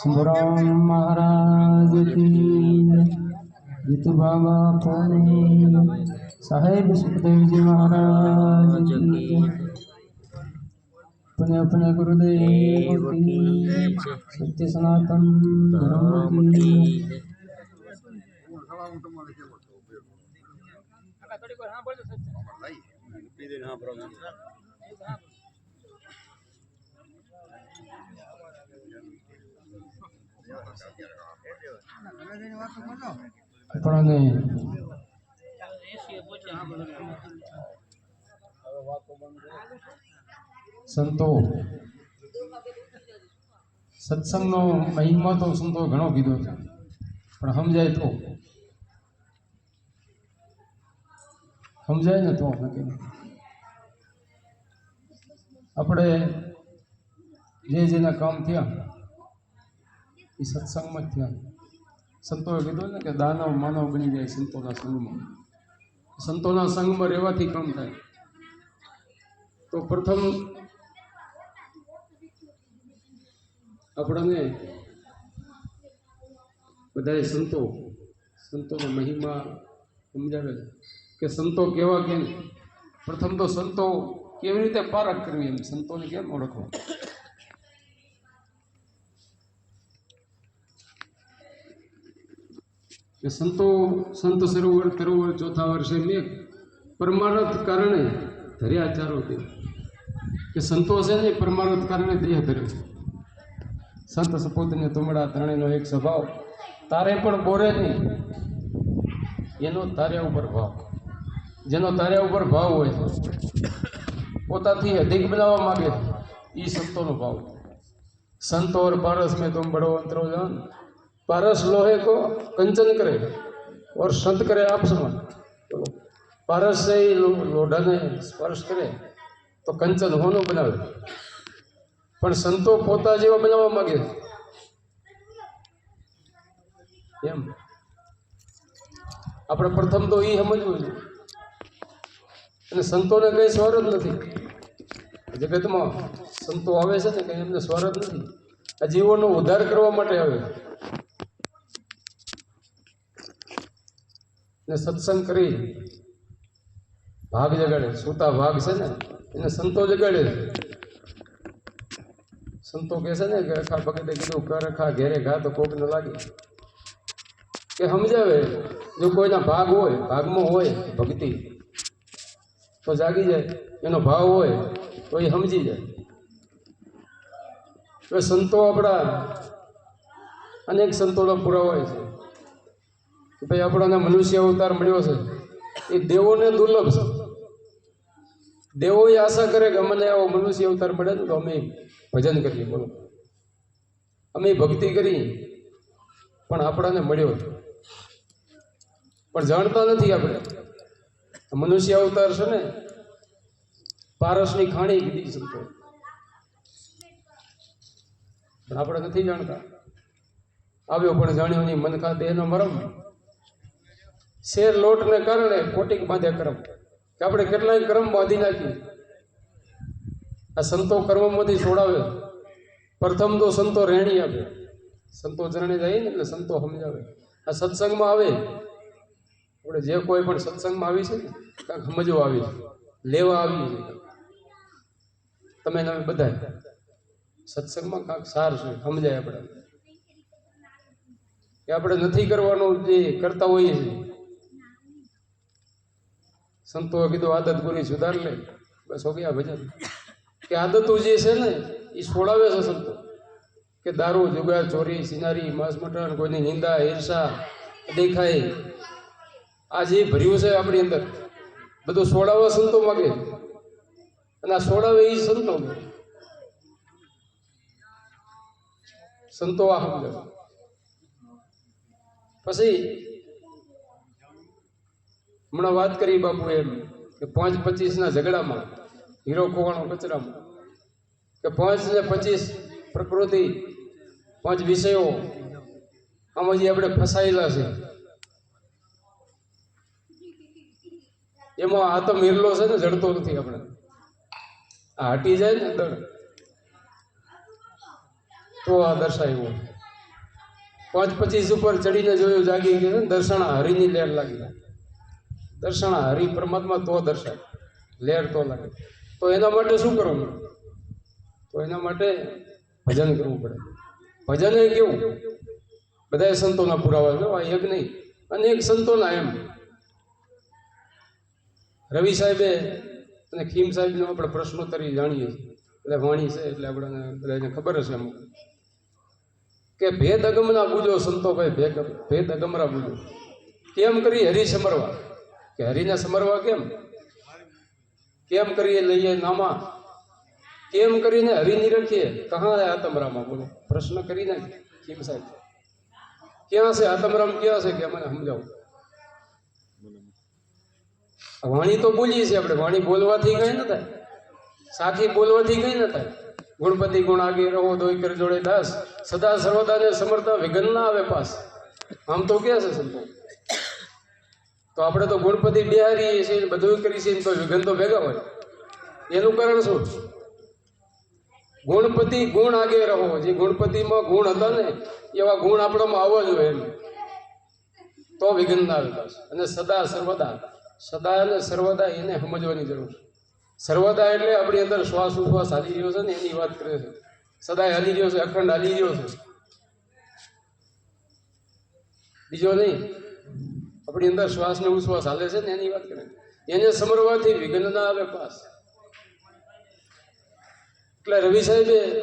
Sembarang Maharaj. Itu bawa poni sahib seperti di Maharaj punya punya guru deh seperti sanatan Ramadhan. આપણને સંતો, સત્સંગનો મહિમા તો સંતો ઘણો કીધો છે. પણ સમજાય તો. સમજાય ને તો નક્કી આપણે જે જેના કામ થયા, એ સત્સંગમાં જ થયા. સંતોએ કીધું ને કે દાનવ માનવ બની જાય સંતોના સંગમાં. સંતોના સંઘમાં રહેવાથી કામ થાય. તો પ્રથમ આપણને બધાએ સંતો, સંતોનો મહિમા સમજાવે કે સંતો કેવા કેમ પ્રથમ તો સંતો કેવી રીતે પારખ કરવી એમ સંતોને કેમ ઓળખવા? કે સંતો, સંત સરોવર તરોવર ચોથા વર્ષે મેં પરમાર્થ કારણે ધર્યા ચારો દેવ કે સંતો છે ને, પરમાર્થ કારણે દેહ ધર્યો સંત સપોતને તુમડા ત્રણેયનો એક સ્વભાવ. તારે પણ બોરે નહીં એનો તાર્યા ઉપર ભાવ. જેનો તાર્યા ઉપર ભાવ હોય છે पोता थी अधिक बनावा मांगे ई संतो नो भाव संत और पारस में तुम बड़ो अंतर हो जान पारस लोहे को कंचन करे और संत करे आप समान तो पारस से ही लो, लोडन स्पर्श करे तो कंचन होनो बनावे पर संतो पोता जीव बनावा मांगे એમ. આપણે પ્રથમ તો એ સમજવું જોઈએ અને સંતોને કઈ સ્વર જગતમાં સંતો આવે છે ને કે એમને સ્વર નથી. આ જીવોનો ઉદ્ધાર કરવા માટે આવે. ને સત્સંગ કરી. ભાગ જગાડે. સૂતા ભાગ છે ને, એને સંતો જગાડે. સંતો કહે છે ને કે અખા ભગતે કીધું, કર અખા ઘેરે ઘા તો કોક ન લાગે. કે સમજાવે. જો કોઈના ભાગ હોય, ભાગમાં હોય ભક્તિ, તો જાગી જાય. એનો ભાવ હોય તો એ સમજી જાય. હવે સંતો આપણા અનેક સંતોના પુરાવા છે. કે ભાઈ આપણાને મનુષ્ય અવતાર મળ્યો છે. એ દેવોને દુર્લભ છે. દેવો એ આશા કરે કે અમને આવો મનુષ્ય અવતાર મળે ને તો અમે ભજન કરીએ, બોલો. અમે ભક્તિ કરી પણ આપણાને મળ્યો પણ જાણતા નથી આપણે. મનુષ્ય અવતાર છે ને પારસની ખાણી કીધી સંતો. પણ આપણે નથી જાણતા. આવ્યો પણ જાણ્યો નહીં, મન ખાતે એનો મરમ. શેર લોટને કારણે કોટિક બાંધ્યા કરમ. કે આપણે કેટલાય કર્મ બાંધી નાખી આ સંતો કર્મમાંથી છોડાવે. પ્રથમ તો સંતો રહેણી આપે. સંતો જરણે જાય ને એટલે સંતો સમજાવે. આ સત્સંગમાં આવે. આપણે જે કોઈ પણ સત્સંગમાં આવી છે ને કાંઈક સમજવા આવી છે. લેવા આવી છે. તમે તમે બધા સત્સંગમાં કાંક સાર છે, સમજાય આપણે. કે આપણે નથી કરવાનું, જે કરતા હોઈએ છીએ. સંતોએ કીધું, આદત ગુરી સુધાર લે. બસ હો ગયા ભજન. કે આદતો જે છે ને એ છોડાવે છે સંતો. કે દારૂ, જુગાર, ચોરી, સિનારી, માંસ મટન, કોઈની નિંદા ઈર્ષા દેખાય. આ જે ભર્યું છે આપણી અંદર, બધું છોડાવવા સંતો માગે. અને આ છોડાવે એ સંતો સંતો આ સમજો. પછી, હમણાં વાત કરી બાપુ એમ કે પાંચ પચીસના ઝઘડામાં, હીરો ખોવાણો કચરામાં, કે પાંચ ને પચીસ પ્રકૃતિ, પાંચ વિષયો આમાં જે આપણે ફસાયેલા છે. એમાં આતમ હિરલો છે ને, જડતો નથી આપણે. આ હટી જાય ને દળ તો આ દર્શાવ્યું. પાંચ પચીસ ઉપર ચડીને જોયું, જાગી ગયું દર્શણા હરિની લહેર લાગી દર્શણા હરિ પરમાત્મા તો દર્શાય લહેર તો લાગે. તો એના માટે શું કરવું તો એના માટે ભજન કરવું પડે. ભજન એ કેવું? બધા સંતોના પુરાવા જો આ એક નહીં. અનેક સંતોના એમ. રવિ સાહેબે અને ખીમ સાહેબનો આપણે પ્રશ્નોત્તરી જાણીએ એટલે વાણી છે એટલે આપણને બધાને ખબર હશે અમુક કે ભેદ અગમના બુજો સંતો ભાઈ ભેદ ભેદ અગમરા બુજો. કેમ કરી હરી સમરવા કે હરિને સમરવા કેમ? કેમ કરીએ લઈએ નામા? કેમ કરીને હરી નિરખીએ? કહા હે આતમરામાં બોલો. પ્રશ્ન કરીને ખીમ સાહેબ ક્યાં છે આતમરામ? ક્યાં છે? કે મને સમજાવો. વાણી તો બોલીએ છીએ આપણે. વાણી બોલવાથી કઈ ન થાય. સાખી બોલવાથી કઈ ન થાય. ગુણપતિ ગુણ આગે રહો દોઈ કર જોડે દાસ. સદા સર્વદાને સમર્થા વિઘન ના આવે પાસ આમ તો કે છે સંતો. તો આપણે તો ગુણપતિ બિહારીએ છીએ, બધું કરીએ છીએ તો વિઘન તો ભેગા હોય. એનું કારણ શું? ગુણપતિ ગુણ આગે રહો. જે ગુણપતિમાં ગુણ હતા ને, એવા ગુણ આપણામાં આવવા જોઈએ એમ. તો વિઘ્ન ના પાછું. અને સદા સર્વદા સદા અને સર્વદા એને સમજવાની જરૂર છે. સર્વદા એટલે આપણી અંદર શ્વાસ ઉશ્વાસ હાલી રહ્યો છે ને એની વાત કરે છે. સદાય હાલી રહ્યો છે, અખંડ હાલી રહ્યો છે. બીજો નહીં. આપણી અંદર શ્વાસ ને ઉશ્વાસ હાલે છે ને એની વાત કરે એને સમરવાથી વિઘ્ન ના આવે પાસ. એટલે રવિ સાહેબે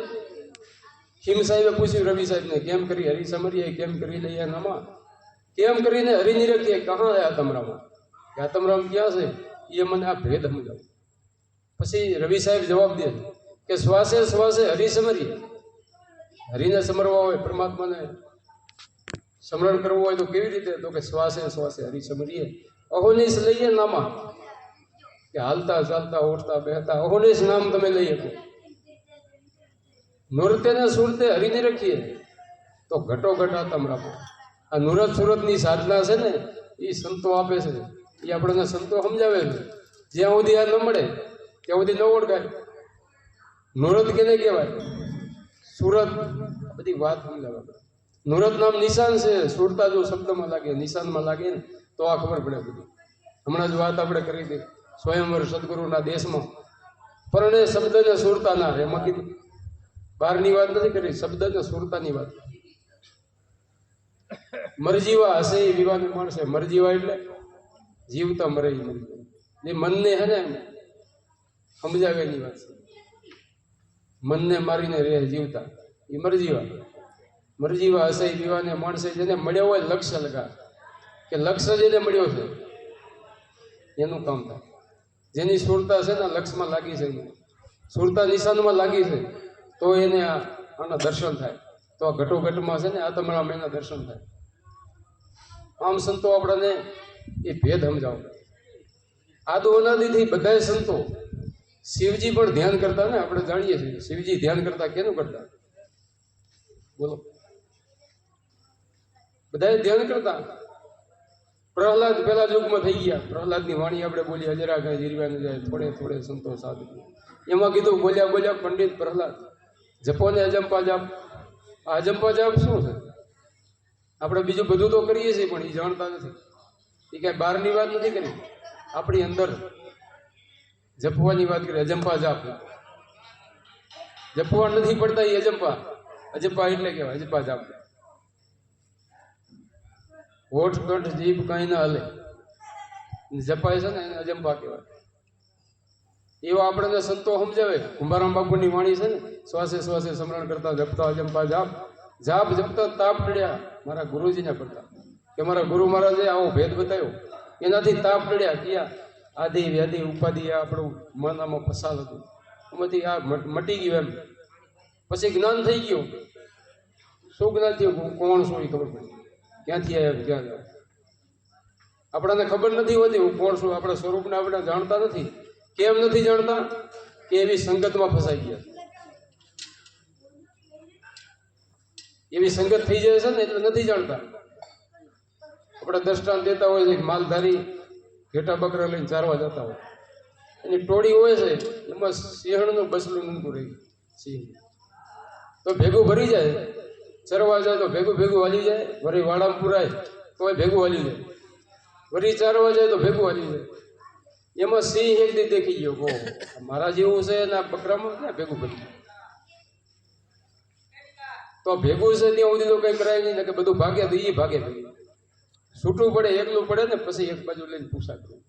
ખીમ સાહેબે પૂછ્યું, રવિ સાહેબને, કેમ કરી હરી સમરીએ કેમ કરી લઈએ નામાં? કેમ કરીને હરિનિરખીએ કહા હે આતમરામાં કે આતમરામ ક્યાં છે? એ મને આ ભેદ સમજાવો. પછી રવિ સાહેબ જવાબ દે કે શ્વાસે શ્વાસે હરી સમરીએ. હરિને સમરવા હોય, પરમાત્માને સ્મરણ કરવું હોય તો કેવી રીતે? તો કે શ્વાસે શ્વાસે હરી સમરીએ. અહોનિશ લઈએ નામા. કે હાલતા ચાલતા, ઉઠતા, બેહતા, અહોનિશ નામ તમે લઈ શકો. નૃત્યને સુરતે હરીને રાખીએ. તો ઘટો ઘટા તમરાપો આ નુરત સુરતની સાધના છે ને એ સંતો આપે છે. એ આપણને સંતો સમજાવે જ્યાં સુધી આ ન મળે, ત્યાં સુધી ન ઓળખાય. નુરત કેને કહેવાય? સુરત. બધી વાત સમજાવે નુરત નામ નિશાન છે. સુરતા જો શબ્દમાં લાગે, નિશાનમાં લાગે ને, તો આ ખબર પડે બધી. હમણાં જ વાત આપણે કરી હતી, સ્વયંવર સદગુરુના દેશમાં. પરણે શબ્દને સુરતા ના એમાં કીધું. બહારની વાત નથી કરી, શબ્દ ને સુરતાની વાત. મરજીવા હશે એ વિવાને માણસે મરજીવા એટલે જીવતા મરે એ મનને હે ને સમજાવે એની વાત છે. મનને મારીને રહે જીવતા. એ મરજીવા મરજીવા હશે એ વિવાને માણસે જેને મળ્યો હોય લક્ષ્ય લગા કે લક્ષ્ય જેને મળ્યો છે. એનું કામ થાય. જેની સુરતા છે ને લક્ષમાં લાગી છે સુરતા નિશાનમાં લાગી છે, તો એને આના દર્શન થાય. તો આ ઘટોઘટમાં છે ને આ તમારા મેના દર્શન થાય. આમ સંતો આપણને એ ભેદ સમજાવો. આદુ અનાદિથી બધાય સંતો શિવજી પણ ધ્યાન કરતા ને આપણે જાણીએ છીએ શિવજી ધ્યાન કરતા કેનું કરતા? બોલો. બધાએ ધ્યાન કરતા. પ્રહલાદ પેલા યુગમાં થઈ ગયા. પ્રહલાદની વાણી આપણે બોલી હજરા ગાય જીરવાને જાય. થોડે થોડે સંતો સાધુ એમાં કીધું, બોલ્યા બોલ્યા પંડિત પ્રહલાદ, જપો ને અજંપા જાપ. આ અજંપા જાપ શું છે? આપણે બીજું બધું તો કરીએ છીએ, પણ એ જાણતા નથી. એ કાંઈ બહારની વાત નથી કરી? આપણી અંદર જપવાની વાત કરી, અજંપા જાપ જપવા નથી પડતા એ અજંપા. અજંપા એટલે કેવાય અજંપા જાપ હોઠ, કંઠ, જીભ કાંઈ ના હલે. જપાય છે ને, એને અજંપા કહેવાય. એવા આપણને સંતો સમજાવે. કુંભારામ બાપુની વાણી છે ને, શ્વાસે શ્વાસે સ્મરણ કરતા, જપતા, અજંપા જાપ. જાપ, જપતા, તાપ પડ્યા મારા ગુરુજીને પડતા કે મારા ગુરુ મહારાજે આવો ભેદ બતાવ્યો. એનાથી તાપ ટળ્યા ક્યાં આધિ વ્યાધિ ઉપાધિ આ આપણું મન આમાં ફસાલ હતું. એમાંથી આ મટ- ગયું એમ. પછી જ્ઞાન થઈ ગયું. શું જ્ઞાન થયું? કોણ શું એ ખબર પડી. ક્યાંથી આવ્યા ક્યાં જાવ આપણને ખબર નથી હોતી હું કોણ છું. આપણા સ્વરૂપને આપણે જાણતા નથી. કેમ નથી જાણતા? કે એવી સંગતમાં ફસાઈ ગયા. એવી સંગત થઈ જાય છે ને એટલે નથી જાણતા. આપણે દ્રષ્ટાંત દેતા હોય છે માલધારી ઘેટા બકરા લઈને ચારવા જતા હોય. એની ટોળી હોય છે, એમાં સિંહણનું બસલું મૂકું રહી, સિંહ. તો ભેગું ભરી જાય, ચરવા જાય તો ભેગું ભેગું હાલી જાય, વળી વાડામાં પુરાય તોય ભેગું હાલી જાય. વરી ચારવા જાય તો ભેગું હાલી જાય. એમાં સિંહ એક દી દેખી ગયો કહો મારા જેવું છે ને આ બકરામાં ક્યાં ભેગું ભરી તો ભેગું છે ત્યાં સુધી તો કંઈ કરાય નહીં ને કે બધું ભાગે, તો એ ભાગે ભેગું. છૂટું પડે, એકલું પડે ને પછી એક બાજુ લઈને પૂછા કરું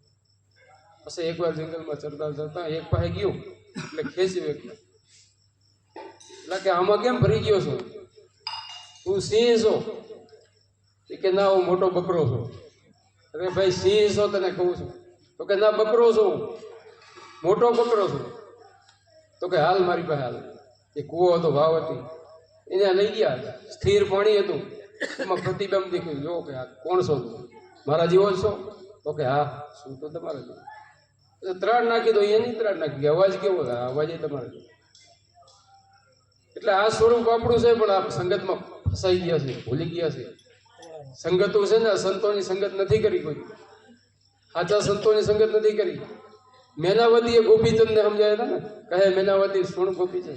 પછી એકવાર જંગલમાં ચરતા ચરતા એક પાસે ગયું, એટલે ખેંચ્યું એકને એટલે કે, આમાં કેમ ભરી ગયો છો? તું સિંહ છો. એ કે, ના, હું મોટો બકરો છું. અરે ભાઈ, સિંહ છો તને કહું છું. તો કે, ના, બકરો છું મોટો બકરો છું. તો કે, હાલ મારી પાસે હાલ. એ કૂવો હતો વાવ હતી એને લઈ ગયા, સ્થિર પાણી હતું. એમાં પ્રતિબિંબ દેખ્યું. જો કે આ કોણ છો મારા જેવો છો? તો કે હા, શું તો તમારા જેવો. ત્રણ નાખી દો એની ત્રણ નાખી અવાજ કેવો? અવાજ તમારો. એટલે આ સ્વરૂપ આપણું છે, પણ આ સંગતમાં ફસાઈ ગયા છે, ભૂલી ગયા છે. સંગતો છે ને સંતોની સંગત નથી કરી કોઈ. સાચા સંતોની સંગત નથી કરી. મેનાવતીએ તમને સમજાયા હતા ને? કહે, મેનાવતી સુણ ગોપી છે.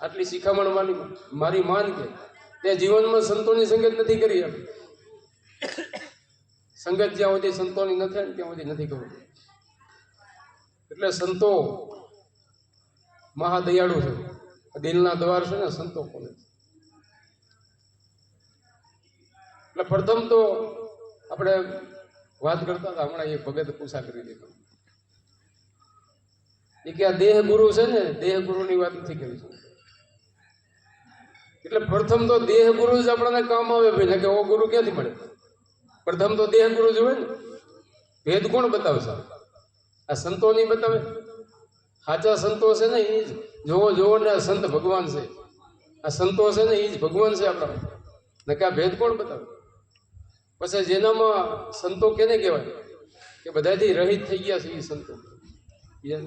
આટલી શિખામણ માની, મારી માન કે? તે જીવનમાં સંતોની સંગત નથી કરી એમ. સંગત જ્યાં સુધી સંતોની ન થાય ત્યાં સુધી નથી કરવું. એટલે સંતો મહાદયાળુ છે. દિલના દ્વાર છે ને સંતો કોને? એટલે પ્રથમ તો આપણે વાત કરતા હતા, હમણાં એ ભગત પૂછા કરી દીધો. એ કે આ દેહ ગુરુ છે ને દેહ ગુરુની વાત નથી કરી છે એટલે પ્રથમ તો દેહ ગુરુ જ આપણને કામ આવે ભાઈ કે ઓ ગુરુ ક્યાંથી મળે? પ્રથમ તો દેહ ગુરુ જોવે ને. ભેદ કોણ બતાવશે? આ સંતો નહીં બતાવે? સાચા સંતો છે ને એ જ. જોવો જોવો ને, આ સંત ભગવાન છે. આ સંતો છે ને એ જ ભગવાન છે આપણા ને કે આ ભેદ કોણ બતાવે? પછી જેનામાં સંતો કેને કહેવાય? કે બધાથી રહિત થઈ ગયા છે એ સંતો. બીજા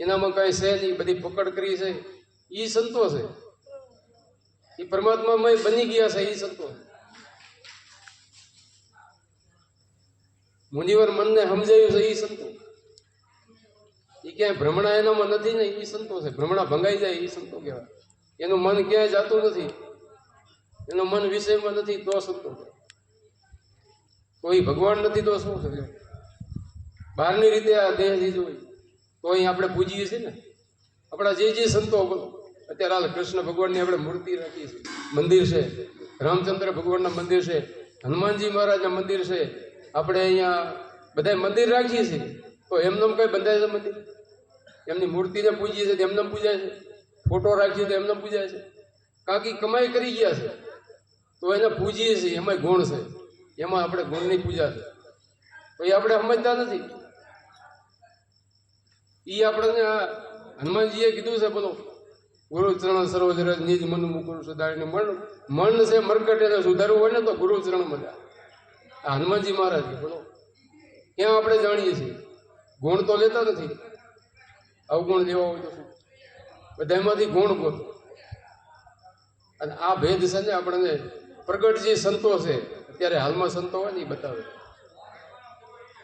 એનામાં કાંઈ છે નહીં, બધી પકડ કરી છે. એ સંતો છે. એ પરમાત્મામય બની ગયા છે, એ સંતો. મુનિવર મનને સમજાયું છે, એ સંતો. એ ક્યાંય ભ્રમણા એનામાં નથી ને, એ સંતો છે. ભ્રમણા ભંગાઈ જાય, એ સંતો કહેવાય. એનું મન ક્યાંય જાતું નથી. એનું મન વિષયમાં નથી, તો સંતો કોઈ ભગવાન નથી, તો શું છે? બહારની રીતે આ દેહ જોઈ તો અહીં આપણે પૂજીએ છીએ ને. આપણા જે જે સંતો બોલો અત્યારે હાલ કૃષ્ણ ભગવાનની આપણે મૂર્તિ રાખીએ છીએ મંદિર છે. રામચંદ્ર ભગવાનના મંદિર છે. હનુમાનજી મહારાજના મંદિર છે. આપણે અહીંયા બધા મંદિર રાખીએ છીએ. તો એમનેમ કંઈ બંધાય છે મંદિર? એમની મૂર્તિને પૂજીએ છીએ તો એમને પૂજાય છે? ફોટો રાખીએ તો એમને પૂજાય છે? કાકી કમાઈ કરી ગયા છે. તો એને પૂજીએ છીએ. એમાંય ગુણ છે. એમાં આપણે ગુણની પૂજા છે. તો એ આપણે સમજતા નથી. એ આપણને હનુમાનજીએ કીધું છે બોલો. ગુરુ ચરણ સરોજ રજ નિજ મન મુકુર સુધારીને મન મન છે મરકટ સુધારવું હોય ને તો ગુરુ ચરણ મળ્યા આ હનુમાનજી મહારાજ બોલો. ક્યાં આપણે જાણીએ છીએ. ગુણ તો લેતા નથી. અવગુણ લેવા હોય તો શું? બધામાંથી ગુણ ગોતો. અને આ ભેદ છે ને આપણને પ્રગટ જે સંતો છે, અત્યારે હાલમાં સંતો હોય ને એ બતાવે.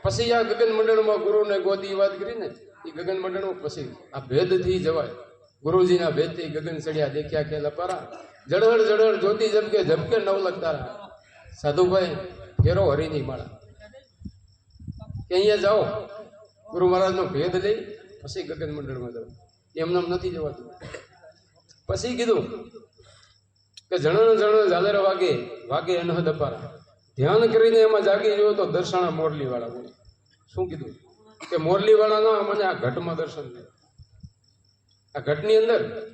પછી આ ગગન મંડળમાં ગુરુને ગોતી વાત કરીને, એ ગગન મંડળમાં પછી આ ભેદથી જવાય. ગુરુજીના ભેતી ગગન ચડ્યા, દેખ્યા કે લપારા, જળહળ જળહળ જ્યોતિ જમકે જમકે નવ તારા. સાધુભાઈ, ફેરો હરિની માળા. કે અહીંયા જાઓ. ગુરુ મહારાજનો ભેદ લઈ પછી ગગન મંડળમાં જાઓ. એમને એમ નથી જવાતું. પછી કીધું કે જણણ જણણ ઝાલર વાગે વાગે અનહદ અપારા ધ્યાન કરીને એમાં જાગી જોયો તો દર્શાણા મોરલી વાળા બોલે. શું કીધું? કે મોરલી વાળાના મને આ ઘટમાં દર્શન થયા આ ઘટની અંદર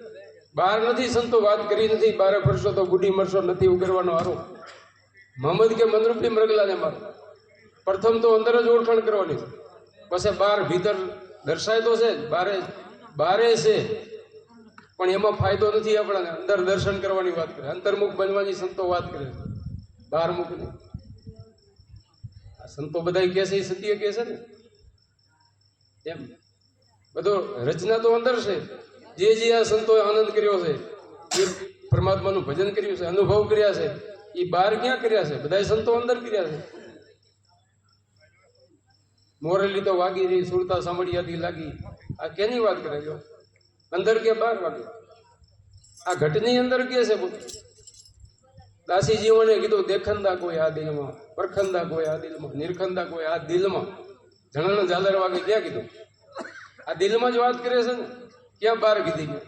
બહાર નથી, સંતો વાત કરી નથી, બારે ફરશો તો ગુડી મરશો, નથી ઉગરવાનો આરોપ મોહમ્મદ કે મનરૂપી મરગલાને મારો. પ્રથમ તો અંદર જ ઓળખાણ કરવાની છે. પછી બહાર ભીતર દર્શાય તો છે, બારે બારે છે. પણ એમાં ફાયદો નથી આપણને. અંદર દર્શન કરવાની વાત કરે. અંતર્મુખ બનવાની સંતો વાત કરે બહાર મુખની સંતો બધા કહે છે, એ સત્ય કહે છે ને? એમ. બધો રચના તો અંદર છે. જે જે આ સંતોએ આનંદ કર્યો છે જે પરમાત્માનું ભજન કર્યું છે, અનુભવ કર્યા છે, એ બહાર ક્યાં કર્યા છે? બધા સંતો અંદર કર્યા છે. મોરેલી તો વાગી રહી, સુરતા સાંભળિયાથી લાગી. આ કેની વાત કરે જો અંદર કે બાર વાગે? આ ઘટની અંદર કે છે બોલ દાસીજીઓને કીધું, દેખંદા કોઈ આ દિલમાં, પરખંદા કોઈ આ દિલમાં, નિરખંદા કોઈ આ દિલમાં. જણાના ઝાલર વાગે ક્યાં કીધું? આ દિલમાં જ વાત કરે છે ને? ક્યાં બહાર કીધી ગયું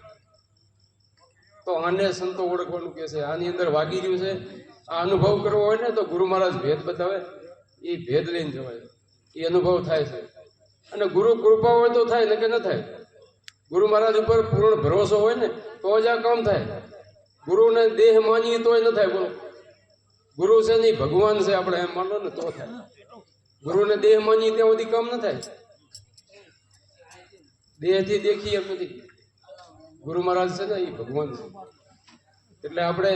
તો આને સંતો ઓળખવાનું કે છે. આની અંદર વાગી રહ્યું છે. આ અનુભવ કરવો હોય ને તો ગુરુ મહારાજ ભેદ બતાવે. એ ભેદ લઈને જવાય. એ અનુભવ થાય છે. અને ગુરુ કૃપા હોય તો થાય ને કે ન થાય. ગુરુ મહારાજ ઉપર પૂર્ણ ભરોસો હોય ને, તો જ આ કામ થાય. ગુરુને દેહ માનીએ તોય ન થાય બોલો ગુરુ છે નહીં ભગવાન છે આપણે એમ માનો ને તો થાય. ગુરુને દેહ માનીએ ત્યાં સુધી કામ ન થાય. દેહથી દેખીએ એમ નથી. ગુરુ મહારાજ છે ને, એ ભગવાન છે. એટલે આપણે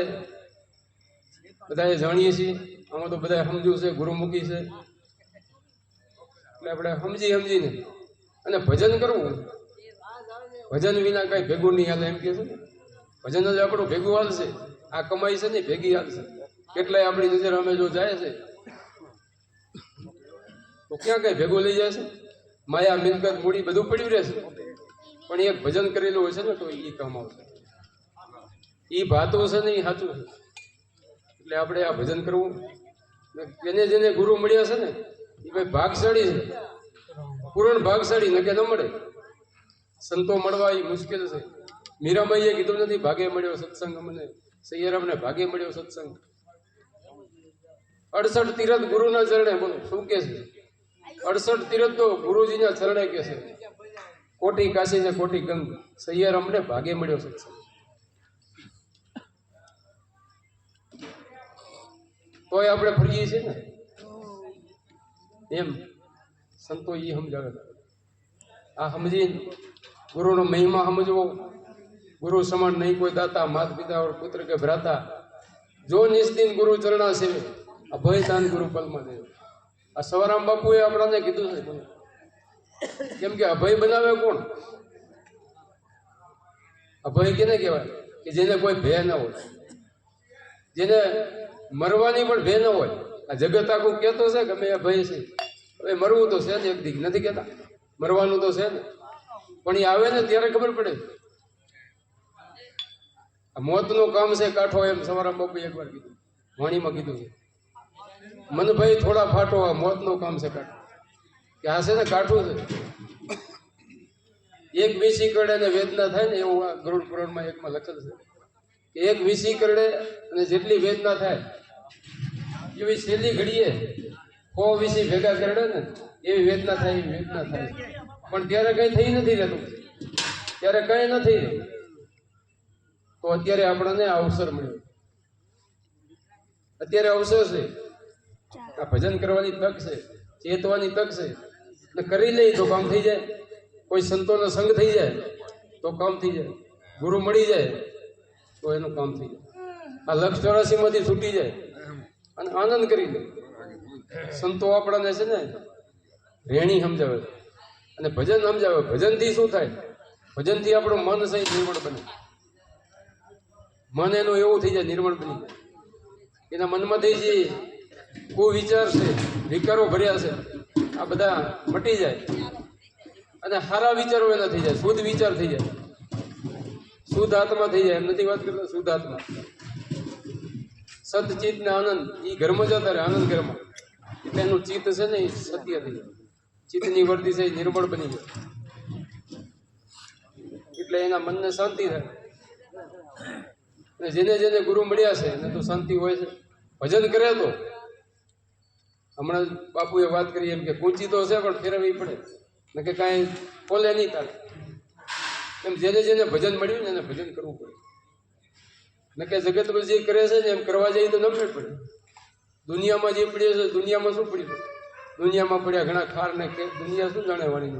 બધા જાણીએ છીએ. આમાં તો બધા સમજ્યું છે ગુરુમુખી છે. એટલે આપણે સમજી સમજીને અને ભજન કરવું. ભજન વિના કઈ ભેગું નહીં હાલે એમ કે છે ભજન જ આપણું ભેગું હાલશે. આ કમાઈ છે ને ભેગી હાલશે. કેટલાય આપણી નજર અમે જો જાય છે, તો ક્યાં કઈ ભેગું લઈ જાય છે? માયા મિલકત મૂડી બધું પડ્યું રહેશે. પણ એક ભજન કરેલું હોય છે ને, તો એ કામ આવશે. એ ભાતો છે ને એ સાચું છે. એટલે આપણે આ ભજન કરવું. જેને જેને ગુરુ મળ્યા છે ને એ ભાઈ ભાગશાળી છે. પૂરણ ભાગશાળી, નકે ન મળે. સંતો મળવા એ મુશ્કેલ છે. મીરાબાઈએ કીધું નથી, ભાગે મળ્યો સત્સંગ અમને. સૈયરામને ભાગે મળ્યો સત્સંગ. અડસઠ તીરથ ગુરુના ચરણે બોલો, શું કે છે? અડસઠ તીરથ તો ગુરુજીના ચરણે કે છે, કોટી કાશી ને કોટી ગંગ. સૈયર અમને ભાગે મળ્યો સત્સંગ તોય આપણે ફરીએ છીએ ને? એમ. સંતો એ સમજાવે. આ સમજી ગુરુનો મહિમા સમજવો. ગુરુ સમાન નહીં કોઈ દાતા માત પિતા ઓર પુત્ર કે ભ્રાતા. જો નિસ્દિન ગુરુ ચરણા સેવે અભયદાન ગુરુ પલમાં દેવ. આ સવારામ બાપુએ આપણાને કીધું છે. કેમ કે અભય બનાવે કોણ? અભય કેને કહેવાય? કે જેને કોઈ ભય ન હોય. જેને મરવાની પણ ભય ન હોય. આ જગત આખું કહેતો છે કે અમે અભય છે હવે મરવું તો છે જ એક દીક. નથી કહેતા? મરવાનું તો છે ને પણ એ આવે ને ત્યારે ખબર પડે. મોતનું કામ છે કાઠો એમ સવારામ બાપુ એકવાર કીધું. વાણીમાં કીધું છે. મનભાઈ થોડા ફાટો આ મોતનું કામ છે કાઠો કે આ છે ને કાઠું છે. એક વીસી કરડે ને વેદના થાય ને એવું આ ગરુડ પુરાણમાં એકમાં લખેલ છે. કે એક વીસી કરડે અને જેટલી વેદના થાય, એવી છેલ્લી ઘડીએ કો વીસી ભેગા કરડે ને, એવી વેદના થાય, એવી વેદના થાય. પણ ત્યારે કઈ થઈ નથી રહેતું ત્યારે કઈ નથી. તો અત્યારે આપણને આ અવસર મળ્યો. અત્યારે અવસર છે. આ ભજન કરવાની તક છે, ચેતવાની તક છે. ને કરી લઈ તો કામ થઈ જાય. કોઈ સંતોનો સંગ થઈ જાય, તો કામ થઈ જાય. ગુરુ મળી જાય, તો એનું કામ થઈ જાય. આ લક્ષ ચોરાસીમાંથી છૂટી જાય. અને આનંદ કરી લે. સંતો આપણાને છે ને, રેણી સમજાવે અને ભજન સમજાવે. ભજનથી શું થાય? ભજનથી આપણું મન સહી નિર્મળ બને. મન એનું એવું થઈ જાય, નિર્મળ બની જાય. એના મનમાંથી જે કુવિચાર છે? વિકારો ભર્યા છે. આ બધા મટી જાય. અને સારા વિચારો એના થઈ જાય. શુદ્ધ વિચાર થઈ જાય. શુદ્ધ આત્મા થઈ જાય. એમ નથી વાત કરતા? શુદ્ધ આત્મા. સતચિત ને આનંદ. એ ઘરમાં જતા રહે, આનંદ ઘરમાં. એટલે એનું ચિત્ત છે ને, એ સત્ય થઈ જાય. ચિત્તની વર્તી છે, એ નિર્મળ બની જાય. એટલે એના મનને શાંતિ થાય અને જેને જેને ગુરુ મળ્યા છે, એને તો શાંતિ હોય છે. ભજન કરે તો હમણાં બાપુએ વાત કરી એમ કે કૂંચી તો છે, પણ ફેરવવી પડે. ને કે કાંઈ ખોલે નહીં તારે. એમ જેને જેને ભજન મળ્યું ને એને ભજન કરવું પડે. ને કે જગત જે કરે છે ને એમ કરવા જઈએ તો નબળે પડે. દુનિયામાં જે પડ્યો છે, દુનિયામાં શું પડ્યું? પડે દુનિયામાં પડ્યા ઘણા ખાર ને કે, દુનિયા શું જાણે વાણી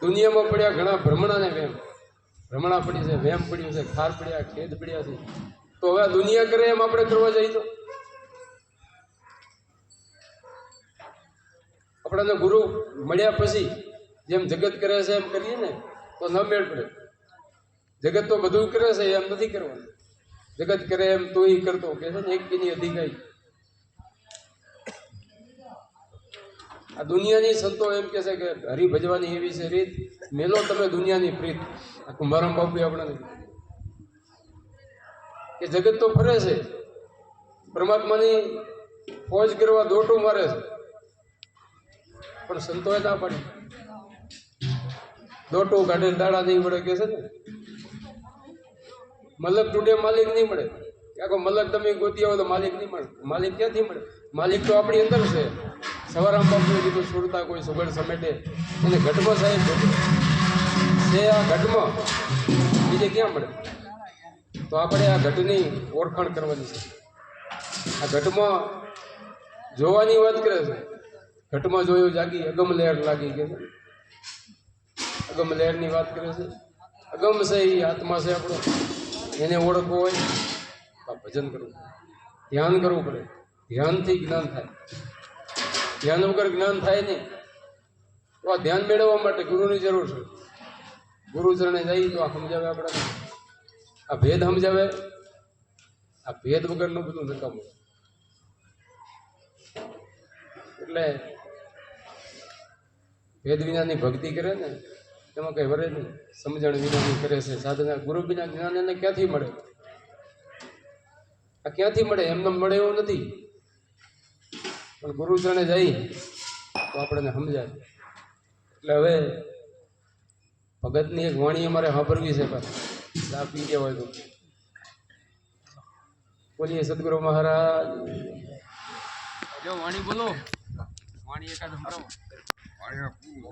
દુનિયામાં પડ્યા ઘણા ભ્રમણા ને વેમ. ભ્રમણા પડી છે, વેમ પડ્યું છે, ખાર પડ્યા, ખેદ પડ્યા છે. તો હવે દુનિયા કરે એમ આપણે કરવા જઈએ તો? આપણાને ગુરુ મળ્યા પછી જેમ જગત કરે છે એમ કરીએ ને, તો ન મેળ પડે. જગત તો બધું કરે છે, એમ નથી કરવાનું. જગત કરે એમ તો એ કરતો કે છે ને, એક બીની અધિકારી. આ દુનિયાની સંતો એમ કહે છે કે હરિ ભજવાની એવી છે રીત, મેલો તમે દુનિયાની પ્રીત. આ કુંભારામ બાપુ આપણને કે જગત તો ફરે છે, પરમાત્માની ફોજ કરવા દોટું મારે છે. પણ સંતોએ ના પાડી. દોટું કાઢે દાડા નહીં મળે કે છે ને? મલક તૂટે માલિક નહીં મળે. આખો મલક તમે ગોતી આવો તો માલિક નહીં મળે. માલિક ક્યાંથી મળે? માલિક તો આપણી અંદર છે. સવારામ બાપુએ કીધું સુરતા કોઈ સુગર સમેટે. એને ઘટમાં સાહેબ. છે આ ઘટમાં? બીજે ક્યાં મળે? તો આપણે આ ઘટની ઓળખાણ કરવાની છે. આ ઘટમાં જોવાની વાત કરે છે. ઘટમાં જોયું, જાગી, અગમ લહેર લાગી કે અગમ લહેરની વાત કરે છે. અગમ છે એ આત્મા છે આપણો. એને ઓળખવો હોય, તો ભજન કરવું ધ્યાન કરવું પડે. ધ્યાનથી જ્ઞાન થાય. ધ્યાન વગર જ્ઞાન થાય નહીં. તો આ ધ્યાન મેળવવા માટે ગુરુની જરૂર છે. ગુરુ ચરણે જઈ તો આ સમજાવે આપણે આ ભેદ સમજાવે. આ ભેદ વગરનું બધું નકામું. એટલે ભેદ વિનાની ભક્તિ કરે ને, એમાં કંઈ વરે નહીં. સમજણ વિનાની કરે છે. સાધના ગુરુ વિના જ્ઞાન એને ક્યાંથી મળે? આ ક્યાંથી મળે? એમને મળે એવું નથી. પણ ગુરુ ચરણે જઈ તો આપણને સમજાય. એટલે હવે ભગતની એક વાણી અમારે સાંભળવી છે પાછી. ચા પી ગયા હોય તો. બોલીએ, સદગુરુ મહારાજ. જો વાણી બોલો. વાણી એકાદ સંભળાવો. I have 衣服